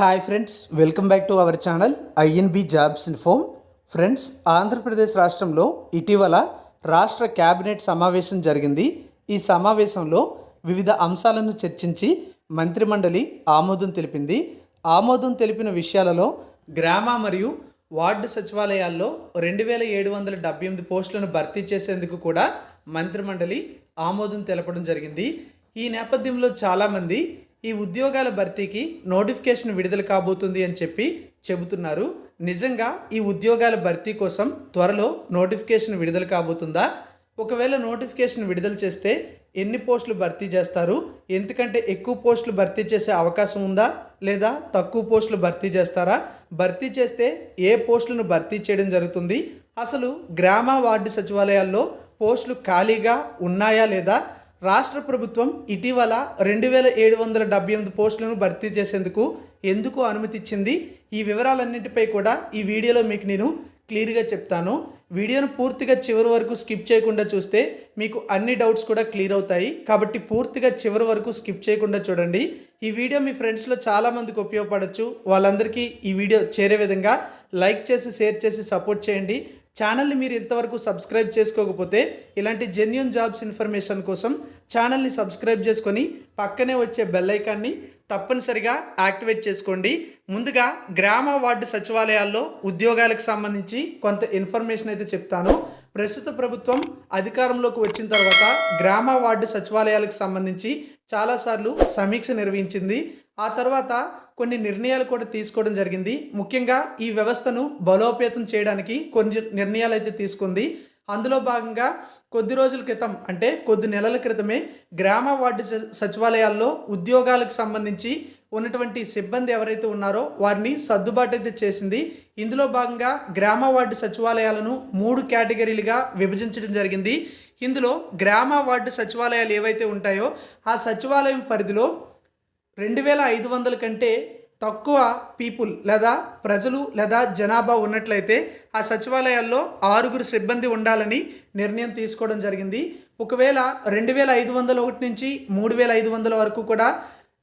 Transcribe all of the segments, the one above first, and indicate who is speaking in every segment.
Speaker 1: Hi friends welcome back to our channel INB jobs ఇన్ఫోమ్ friends Andhra Pradesh రాష్ట్రంలో ఇటీవల రాష్ట్ర cabinet సమావేశం జరిగింది. ఈ సమావేశంలో వివిధ అంశాలను చర్చించి మంత్రిమండలి ఆమోదం తెలిపింది. ఆమోదం తెలిపిన విషయాలలో గ్రామ మరియు వార్డు సచివాలయాల్లో రెండు వేల ఏడు వందల డెబ్బై ఎనిమిది పోస్టులను భర్తీ చేసేందుకు కూడా మంత్రిమండలి ఆమోదం తెలపడం జరిగింది. ఈ నేపథ్యంలో చాలామంది ఈ ఉద్యోగాల భర్తీకి నోటిఫికేషన్ విడుదల కాబోతుంది అని చెప్పి చెబుతున్నారు. నిజంగా ఈ ఉద్యోగాల భర్తీ కోసం త్వరలో నోటిఫికేషన్ విడుదల కాబోతుందా? ఒకవేళ నోటిఫికేషన్ విడుదల చేస్తే ఎన్ని పోస్టులు భర్తీ చేస్తారు? ఎందుకంటే ఎక్కువ పోస్టులు భర్తీ చేసే అవకాశం ఉందా? లేదా తక్కువ పోస్టులు భర్తీ చేస్తారా? భర్తీ చేస్తే ఏ పోస్టులను భర్తీ చేయడం జరుగుతుంది? అసలు గ్రామ వార్డు సచివాలయాల్లో పోస్టులు ఖాళీగా ఉన్నాయా లేదా? రాష్ట్ర ప్రభుత్వం ఇటీవల రెండు వేల ఏడు వందల డెబ్బై ఎనిమిది పోస్టులను భర్తీ చేసేందుకు ఎందుకు అనుమతి ఇచ్చింది ఈ వివరాలన్నింటిపై కూడా ఈ వీడియోలో మీకు నేను క్లియర్గా చెప్తాను. వీడియోను పూర్తిగా చివరి వరకు స్కిప్ చేయకుండా చూస్తే మీకు అన్ని డౌట్స్ కూడా క్లియర్ అవుతాయి. కాబట్టి పూర్తిగా చివరి వరకు స్కిప్ చేయకుండా చూడండి. ఈ వీడియో మీ ఫ్రెండ్స్లో చాలామందికి ఉపయోగపడవచ్చు వాళ్ళందరికీ ఈ వీడియో చేరే విధంగా లైక్ చేసి షేర్ చేసి సపోర్ట్ చేయండి. ఛానల్ని మీరు ఇంతవరకు సబ్స్క్రైబ్ చేసుకోకపోతే ఇలాంటి జెన్యున్ జాబ్స్ ఇన్ఫర్మేషన్ కోసం ఛానల్ని సబ్స్క్రైబ్ చేసుకొని పక్కనే వచ్చే బెల్ ఐకాన్ని తప్పనిసరిగా యాక్టివేట్ చేసుకోండి. ముందుగా గ్రామ వార్డు సచివాలయాల్లో ఉద్యోగాలకు సంబంధించి కొంత ఇన్ఫర్మేషన్ అయితే చెప్తాను. ప్రస్తుత ప్రభుత్వం అధికారంలోకి వచ్చిన తర్వాత గ్రామ వార్డు సచివాలయాలకు సంబంధించి చాలాసార్లు సమీక్ష నిర్వహించింది. ఆ తర్వాత కొన్ని నిర్ణయాలు కూడా తీసుకోవడం జరిగింది. ముఖ్యంగా ఈ వ్యవస్థను బలోపేతం చేయడానికి కొన్ని నిర్ణయాలు అయితే తీసుకుంది. అందులో భాగంగా కొద్ది రోజుల క్రితం అంటే కొద్ది నెలల క్రితమే గ్రామ వార్డు సచివాలయాల్లో ఉద్యోగాలకు సంబంధించి ఉన్నటువంటి సిబ్బంది ఎవరైతే ఉన్నారో వారిని సర్దుబాటు అయితే చేసింది. ఇందులో భాగంగా గ్రామ వార్డు సచివాలయాలను మూడు కేటగిరీలుగా విభజించడం జరిగింది. ఇందులో గ్రామ వార్డు సచివాలయాలు ఏవైతే ఉంటాయో ఆ సచివాలయం పరిధిలో రెండు వేల ఐదు వందల కంటే తక్కువ పీపుల్ లేదా ప్రజలు లేదా జనాభా ఉన్నట్లయితే ఆ సచివాలయాల్లో ఆరుగురు సిబ్బంది ఉండాలని నిర్ణయం తీసుకోవడం జరిగింది. ఒకవేళ రెండు వేల ఐదు వందల ఒకటి నుంచి మూడు వేల ఐదు వందల వరకు కూడా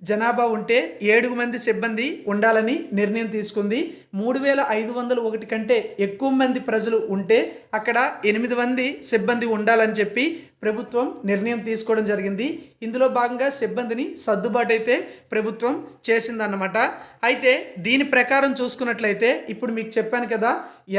Speaker 1: జనాభా ఉంటే ఏడుగు మంది సిబ్బంది ఉండాలని నిర్ణయం తీసుకుంది. మూడు వేల ఐదు వందల ఒకటి కంటే ఎక్కువ మంది ప్రజలు ఉంటే అక్కడ ఎనిమిది మంది సిబ్బంది ఉండాలని చెప్పి ప్రభుత్వం నిర్ణయం తీసుకోవడం జరిగింది. ఇందులో భాగంగా సిబ్బందిని సర్దుబాటు అయితే ప్రభుత్వం చేసిందన్నమాట. అయితే దీని ప్రకారం చూసుకున్నట్లయితే ఇప్పుడు మీకు చెప్పాను కదా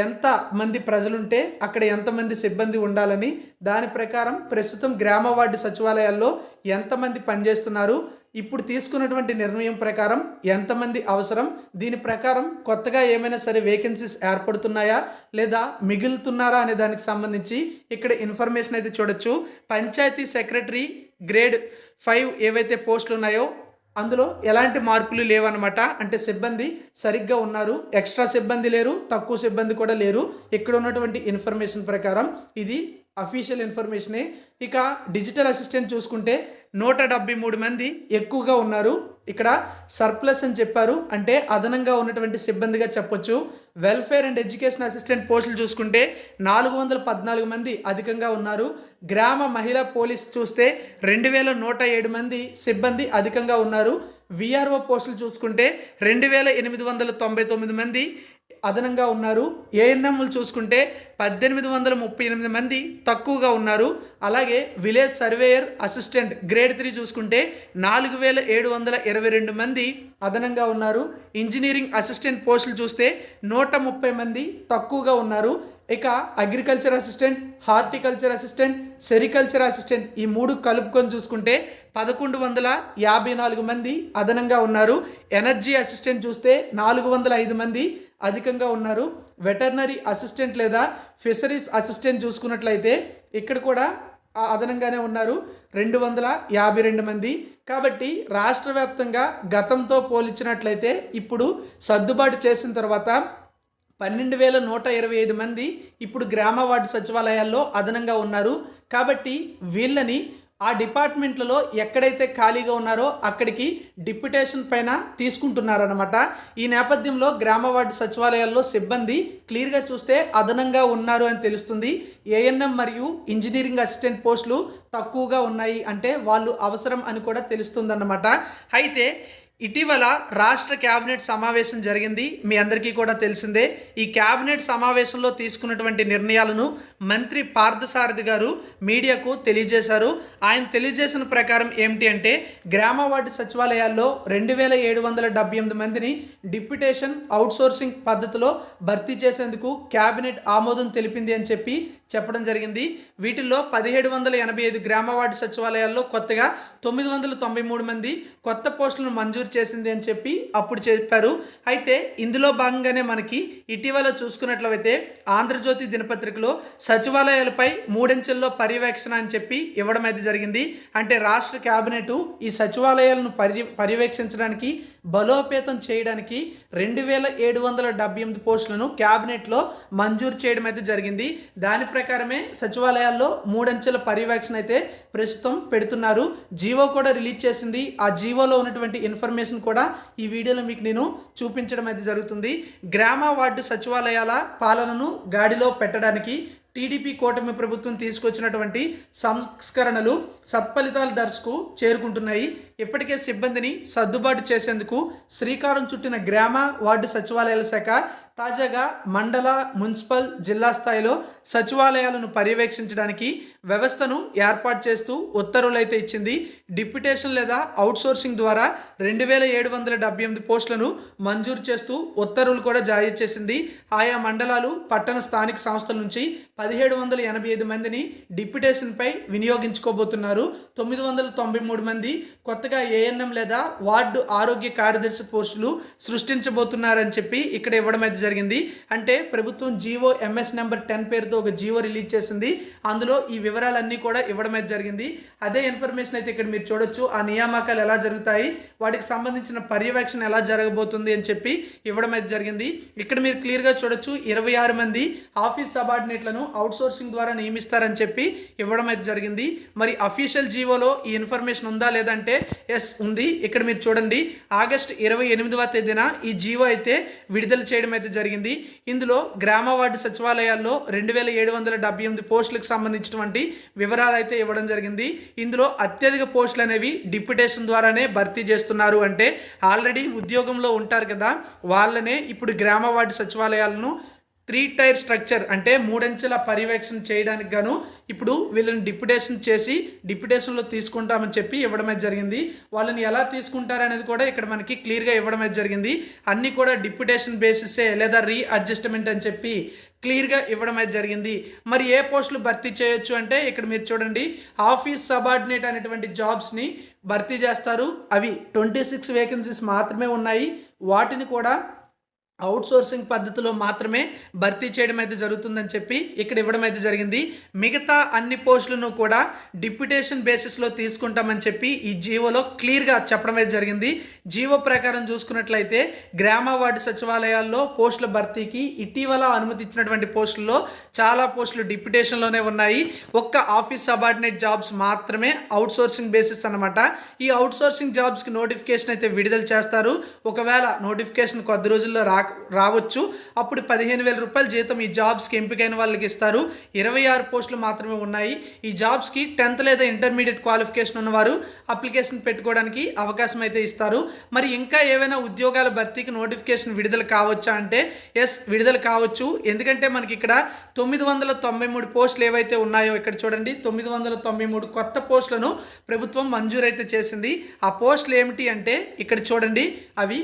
Speaker 1: ఎంత మంది ప్రజలుంటే అక్కడ ఎంతమంది సిబ్బంది ఉండాలని దాని ప్రకారం ప్రస్తుతం గ్రామ వార్డు సచివాలయాల్లో ఎంతమంది పనిచేస్తున్నారు ఇప్పుడు తీసుకున్నటువంటి నిర్ణయం ప్రకారం ఎంతమంది అవసరం? దీని ప్రకారం కొత్తగా ఏమైనా సరే వేకెన్సీస్ ఏర్పడుతున్నాయా? లేదా మిగులుతున్నారా అనే దానికి సంబంధించి ఇక్కడ ఇన్ఫర్మేషన్ అయితే చూడొచ్చు. పంచాయతీ సెక్రటరీ గ్రేడ్ ఫైవ్ ఏవైతే పోస్టులు ఉన్నాయో అందులో ఎలాంటి మార్పులు లేవన్నమాట. అంటే సిబ్బంది సరిగ్గా ఉన్నారు. ఎక్స్ట్రా సిబ్బంది లేరు. తక్కువ సిబ్బంది కూడా లేరు. ఇక్కడ ఉన్నటువంటి ఇన్ఫర్మేషన్ ప్రకారం ఇది అఫీషియల్ ఇన్ఫర్మేషనే ఇక డిజిటల్ అసిస్టెంట్ చూసుకుంటే నూట డెబ్బై మూడు మంది ఎక్కువగా ఉన్నారు. ఇక్కడ సర్ప్లస్ అని చెప్పారు. అంటే అదనంగా ఉన్నటువంటి సిబ్బందిగా చెప్పొచ్చు. వెల్ఫేర్ అండ్ ఎడ్యుకేషన్ అసిస్టెంట్ పోస్టులు చూసుకుంటే నాలుగు వందల పద్నాలుగు మంది అధికంగా ఉన్నారు. గ్రామ మహిళా పోలీస్ చూస్తే రెండు వేల నూట ఏడు మంది సిబ్బంది అధికంగా ఉన్నారు. విఆర్ఓ పోస్టులు చూసుకుంటే రెండు వేల ఎనిమిది వందల తొంభై తొమ్మిది మంది అదనంగా ఉన్నారు. ఏఎన్ఎంలు చూసుకుంటే పద్దెనిమిది వందల ముప్పై ఎనిమిది మంది తక్కువగా ఉన్నారు. అలాగే village surveyor assistant grade three చూసుకుంటే నాలుగు వేల ఏడు వందల ఇరవై రెండు మంది అదనంగా ఉన్నారు. ఇంజనీరింగ్ అసిస్టెంట్ పోస్టులు చూస్తే నూట ముప్పై మంది తక్కువగా ఉన్నారు. ఇక agriculture assistant horticulture assistant sericulture assistant ఈ మూడు కలుపుకొని చూసుకుంటే పదకొండు వందల యాభై నాలుగు మంది అదనంగా ఉన్నారు. ఎనర్జీ అసిస్టెంట్ చూస్తే నాలుగు వందల ఐదు మంది అధికంగా ఉన్నారు. వెటర్నరీ అసిస్టెంట్ లేదా ఫిషరీస్ అసిస్టెంట్ చూసుకున్నట్లయితే ఇక్కడ కూడా అదనంగానే ఉన్నారు. రెండు వందల యాభై రెండు మంది. కాబట్టి రాష్ట్ర వ్యాప్తంగా గతంతో పోల్చినట్లయితే ఇప్పుడు సర్దుబాటు చేసిన తర్వాత పన్నెండు వేల నూట ఇరవై ఐదు మంది ఇప్పుడు గ్రామ వార్డు సచివాలయాల్లో అదనంగా ఉన్నారు. కాబట్టి వీళ్ళని ఆ డిపార్ట్మెంట్లలో ఎక్కడైతే ఖాళీగా ఉన్నారో అక్కడికి డిప్యుటేషన్ పైన తీసుకుంటున్నారనమాట ఈ నేపథ్యంలో గ్రామ వార్డు సచివాలయాల్లో సిబ్బంది క్లియర్గా చూస్తే అదనంగా ఉన్నారు అని తెలుస్తుంది. ఏఎన్ఎం మరియు ఇంజనీరింగ్ అసిస్టెంట్ పోస్టులు తక్కువగా ఉన్నాయి అంటే వాళ్ళు అవసరం అని కూడా తెలుస్తుందన్నమాట. అయితే ఇటీవల రాష్ట్ర క్యాబినెట్ సమావేశం జరిగింది. మీ అందరికీ కూడా తెలిసిందే. ఈ క్యాబినెట్ సమావేశంలో తీసుకున్నటువంటి నిర్ణయాలను మంత్రి పార్థసారథి గారు మీడియాకు తెలియజేశారు. ఆయన తెలియజేసిన ప్రకారం ఏమిటి అంటే గ్రామ వార్డు సచివాలయాల్లో రెండు వేల ఏడు వందల డెబ్బై ఎనిమిది మందిని డిప్యుటేషన్ అవుట్సోర్సింగ్ పద్ధతిలో భర్తీ చేసేందుకు కేబినెట్ ఆమోదం తెలిపింది అని చెప్పి చెప్పడం జరిగింది. వీటిల్లో పదిహేడు వందల ఎనభై ఐదు గ్రామ వార్డు సచివాలయాల్లో కొత్తగా తొమ్మిది వందల తొంభై మూడు మంది కొత్త పోస్టులను మంజూరు చేసింది అని చెప్పి అప్పుడు చెప్పారు. అయితే ఇందులో భాగంగానే మనకి ఇటీవల చూసుకున్నట్లయితే ఆంధ్రజ్యోతి దినపత్రికలో సచివాలయాలపై మూడంచెల్లో పర్యవేక్షణ అని చెప్పి ఇవ్వడం అయితే జరిగింది. అంటే రాష్ట్ర క్యాబినెట్ ఈ సచివాలయాలను పర్య పర్యవేక్షించడానికి బలోపేతం చేయడానికి రెండు వేల ఏడు వందల డెబ్బై ఎనిమిది పోస్టులను క్యాబినెట్లో మంజూరు చేయడం అయితే జరిగింది. దాని ప్రకారమే సచివాలయాల్లో మూడంచెల పర్యవేక్షణ అయితే ప్రస్తుతం పెడుతున్నారు. జీవో కూడా రిలీజ్ చేసింది. ఆ జీవోలో ఉన్నటువంటి ఇన్ఫర్మేషన్ కూడా ఈ వీడియోలో మీకు నేను చూపించడం అయితే జరుగుతుంది. గ్రామ వార్డు సచివాలయాల పాలనను గాడిలో పెట్టడానికి టీడీపీ కూటమి ప్రభుత్వం తీసుకొచ్చినటువంటి సంస్కరణలు సత్ఫలితాల దర్శకు చేరుకుంటున్నాయి. ఇప్పటికే సిబ్బందిని సర్దుబాటు చేసేందుకు శ్రీకారం చుట్టిన గ్రామ వార్డు సచివాలయాల శాఖ తాజాగా మండల మున్సిపల్ జిల్లా స్థాయిలో సచివాలయాలను పర్యవేక్షించడానికి వ్యవస్థను ఏర్పాటు చేస్తూ ఉత్తర్వులు అయితే ఇచ్చింది డిప్యుటేషన్ లేదా అవుట్సోర్సింగ్ ద్వారా రెండు వేల ఏడు వందల డెబ్బై ఎనిమిది పోస్టులను మంజూరు చేస్తూ ఉత్తర్వులు కూడా జారీ చేసింది. ఆయా మండలాలు పట్టణ స్థానిక సంస్థల నుంచి పదిహేడు వందల ఎనభై ఐదు మందిని డిప్యుటేషన్పై వినియోగించుకోబోతున్నారు. తొమ్మిది వందల తొంభై మూడు మంది కొత్త కొత్తగా ఏఎన్ఎం లేదా వార్డు ఆరోగ్య కార్యదర్శి పోస్టులు సృష్టించబోతున్నారని చెప్పి ఇక్కడ ఇవ్వడం అయితే జరిగింది. అంటే ప్రభుత్వం జీవో ఎంఎస్ నెంబర్ టెన్ పేరుతో ఒక జీవో రిలీజ్ చేసింది. అందులో ఈ వివరాలన్నీ కూడా ఇవ్వడం అయితే జరిగింది. అదే ఇన్ఫర్మేషన్ అయితే ఇక్కడ మీరు చూడొచ్చు. ఆ నియామకాలు ఎలా జరుగుతాయి? వాటికి సంబంధించిన పర్యవేక్షణ ఎలా జరగబోతుంది అని చెప్పి ఇవ్వడం అయితే జరిగింది. ఇక్కడ మీరు క్లియర్గా చూడొచ్చు. ఇరవై ఆరు మంది ఆఫీస్ సబార్డినేట్లను అవుట్సోర్సింగ్ ద్వారా నియమిస్తారని చెప్పి ఇవ్వడం అయితే జరిగింది. మరి అఫీషియల్ జీవోలో ఈ ఇన్ఫర్మేషన్ ఉందా లేదంటే ఎస్ ఉంది. ఇక్కడ మీరు చూడండి. ఆగస్ట్ ఇరవై ఎనిమిదవ తేదీన ఈ జీవో అయితే విడుదల చేయడం అయితే జరిగింది. ఇందులో గ్రామ వార్డు సచివాలయాల్లో రెండు వేల ఏడు వందల డెబ్బై ఎనిమిది పోస్టులకు సంబంధించినటువంటి వివరాలు అయితే ఇవ్వడం జరిగింది. ఇందులో అత్యధిక పోస్టులు అనేవి డిప్యుటేషన్ ద్వారానే భర్తీ చేస్తున్నారు అంటే ఆల్రెడీ ఉద్యోగంలో ఉంటారు కదా వాళ్ళనే ఇప్పుడు గ్రామ వార్డు సచివాలయాలను త్రీ టైర్ స్ట్రక్చర్ అంటే మూడంచెల పర్యవేక్షణ చేయడానికి గాను ఇప్పుడు వీళ్ళని డిప్యుటేషన్ చేసి డిప్యుటేషన్లో తీసుకుంటామని చెప్పి ఇవ్వడమే జరిగింది. వాళ్ళని ఎలా తీసుకుంటారనేది కూడా ఇక్కడ మనకి క్లియర్గా ఇవ్వడమే జరిగింది. అన్నీ కూడా డిప్యుటేషన్ బేసిసే లేదా రీ అడ్జస్ట్మెంట్ అని చెప్పి క్లియర్గా ఇవ్వడం అయితే జరిగింది. మరి ఏ పోస్టులు భర్తీ చేయొచ్చు అంటే ఇక్కడ మీరు చూడండి. ఆఫీస్ సబార్డినేట్ అనేటువంటి జాబ్స్ని భర్తీ చేస్తారు. అవి ట్వంటీ సిక్స్ వేకెన్సీస్ మాత్రమే ఉన్నాయి. వాటిని కూడా అవుట్సోర్సింగ్ పద్ధతిలో మాత్రమే భర్తీ చేయడం అయితే జరుగుతుందని చెప్పి ఇక్కడ ఇవ్వడం అయితే జరిగింది. మిగతా అన్ని పోస్టులను కూడా డిప్యుటేషన్ బేసిస్లో తీసుకుంటామని చెప్పి ఈ జీవోలో క్లియర్గా చెప్పడం అయితే జరిగింది. జీవో ప్రకారం చూసుకున్నట్లయితే గ్రామ వార్డు సచివాలయాల్లో పోస్టుల భర్తీకి ఇటీవల అనుమతి ఇచ్చినటువంటి పోస్టుల్లో చాలా పోస్టులు డిప్యుటేషన్లోనే ఉన్నాయి. ఒక్క ఆఫీస్ సబార్డినేట్ జాబ్స్ మాత్రమే అవుట్సోర్సింగ్ బేసిస్ అనమాట ఈ అవుట్సోర్సింగ్ జాబ్స్కి నోటిఫికేషన్ అయితే విడుదల చేస్తారు. ఒకవేళ నోటిఫికేషన్ కొద్ది రోజుల్లో రాక రావచ్చు. అప్పుడు పదిహేను వేల రూపాయల జీతం ఈ జాబ్స్కి ఎంపికైన వాళ్ళకి ఇస్తారు. ఇరవై ఆరు పోస్టులు మాత్రమే ఉన్నాయి. ఈ జాబ్స్కి టెన్త్ లేదా ఇంటర్మీడియట్ క్వాలిఫికేషన్ ఉన్నవారు అప్లికేషన్ పెట్టుకోవడానికి అవకాశం అయితే ఇస్తారు. మరి ఇంకా ఏవైనా ఉద్యోగాల భర్తీకి నోటిఫికేషన్ విడుదల కావచ్చా అంటే ఎస్ విడుదల కావచ్చు. ఎందుకంటే మనకి ఇక్కడ తొమ్మిది వందల తొంభై మూడు పోస్టులు ఏవైతే ఉన్నాయో ఇక్కడ చూడండి తొమ్మిది వందల తొంభై మూడు కొత్త పోస్టులను ప్రభుత్వం మంజూరైతే చేసింది. ఆ పోస్టులు ఏమిటి అంటే ఇక్కడ చూడండి అవి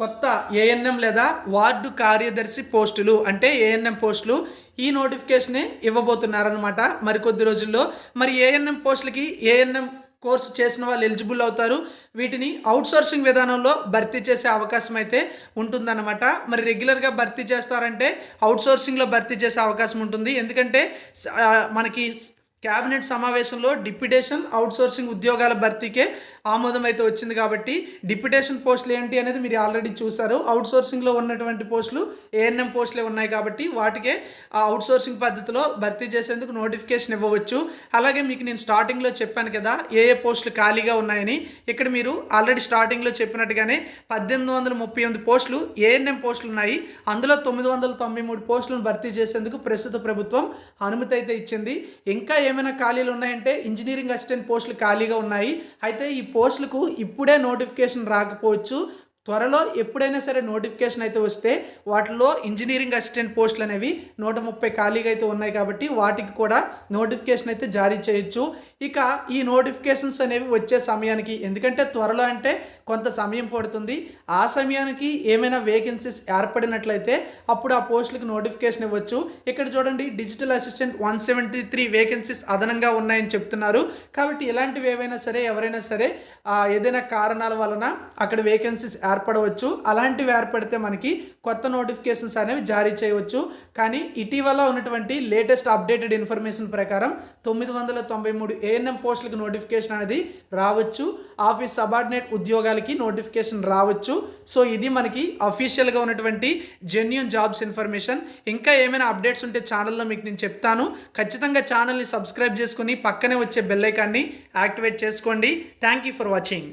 Speaker 1: కొత్త ఏఎన్ఎం లేదా వార్డు కార్యదర్శి పోస్టులు అంటే ఏఎన్ఎం పోస్టులు ఈ నోటిఫికేషనే ఇవ్వబోతున్నారనమాట మరికొద్ది రోజుల్లో మరి ఏఎన్ఎం పోస్టులకి ఏఎన్ఎం కోర్సు చేసిన వాళ్ళు ఎలిజిబుల్ అవుతారు. వీటిని అవుట్సోర్సింగ్ విధానంలో భర్తీ చేసే అవకాశం అయితే ఉంటుందన్నమాట. మరి రెగ్యులర్గా భర్తీ చేస్తారంటే అవుట్సోర్సింగ్లో భర్తీ చేసే అవకాశం ఉంటుంది. ఎందుకంటే మనకి క్యాబినెట్ సమావేశంలో డిప్యుటేషన్ అవుట్సోర్సింగ్ ఉద్యోగాల భర్తీకే ఆమోదం అయితే వచ్చింది కాబట్టి డిప్యుటేషన్ పోస్టులు ఏంటి అనేది మీరు ఆల్రెడీ చూసారు అవుట్సోర్సింగ్లో ఉన్నటువంటి పోస్టులు ఏఎన్ఎం పోస్టులే ఉన్నాయి కాబట్టి వాటికే ఆ అవుట్సోర్సింగ్ పద్ధతిలో భర్తీ చేసేందుకు నోటిఫికేషన్ ఇవ్వవచ్చు. అలాగే మీకు నేను స్టార్టింగ్లో చెప్పాను కదా ఏ ఏ పోస్టులు ఖాళీగా ఉన్నాయని. ఇక్కడ మీరు ఆల్రెడీ స్టార్టింగ్లో చెప్పినట్టుగానే పద్దెనిమిది వందల ముప్పై ఎనిమిది పోస్టులు ఏఎన్ఎం పోస్టులు ఉన్నాయి. అందులో తొమ్మిది వందల తొంభై మూడు పోస్టులను భర్తీ చేసేందుకు ప్రస్తుత ప్రభుత్వం అనుమతి అయితే ఇచ్చింది. ఇంకా ఏమైనా ఖాళీలు ఉన్నాయంటే ఇంజనీరింగ్ అసిస్టెంట్ పోస్టులు ఖాళీగా ఉన్నాయి. అయితే ఈ పోస్టులకు ఇప్పుడే నోటిఫికేషన్ రాకపోవచ్చు. త్వరలో ఎప్పుడైనా సరే నోటిఫికేషన్ అయితే వస్తే వాటిలో ఇంజనీరింగ్ అసిస్టెంట్ పోస్టులు అనేవి నూట ముప్పై ఖాళీగా అయితే ఉన్నాయి కాబట్టి వాటికి కూడా నోటిఫికేషన్ అయితే జారీ చేయొచ్చు. ఇక ఈ నోటిఫికేషన్స్ అనేవి వచ్చే సమయానికి ఎందుకంటే త్వరలో అంటే కొంత సమయం పడుతుంది. ఆ సమయానికి ఏమైనా వేకెన్సీస్ ఏర్పడినట్లయితే అప్పుడు ఆ పోస్టులకు నోటిఫికేషన్ ఇవ్వచ్చు. ఇక్కడ చూడండి digital assistant one seventy three vacancies అదనంగా ఉన్నాయని చెప్తున్నారు. కాబట్టి ఇలాంటివి ఏవైనా సరే ఎవరైనా సరే ఏదైనా కారణాల వలన అక్కడ వేకెన్సీస్ ఏర్పడవచ్చు. అలాంటివి ఏర్పడితే మనకి కొత్త నోటిఫికేషన్స్ అనేవి జారీ చేయవచ్చు. కానీ ఇటీవల ఉన్నటువంటి లేటెస్ట్ అప్డేటెడ్ ఇన్ఫర్మేషన్ ప్రకారం తొమ్మిది వందల తొంభై మూడు ఏఎన్ఎం పోస్టులకు నోటిఫికేషన్ అనేది రావచ్చు. ఆఫీస్ సబార్డినేట్ ఉద్యోగాలకి నోటిఫికేషన్ రావచ్చు. సో ఇది మనకి అఫీషియల్గా ఉన్నటువంటి జెన్యున్ జాబ్స్ ఇన్ఫర్మేషన్ ఇంకా ఏమైనా అప్డేట్స్ ఉంటే ఛానల్లో మీకు నేను చెప్తాను. ఖచ్చితంగా ఛానల్ని సబ్స్క్రైబ్ చేసుకుని పక్కనే వచ్చే బెల్ ఐకాన్ని యాక్టివేట్ చేసుకోండి. Thank you for watching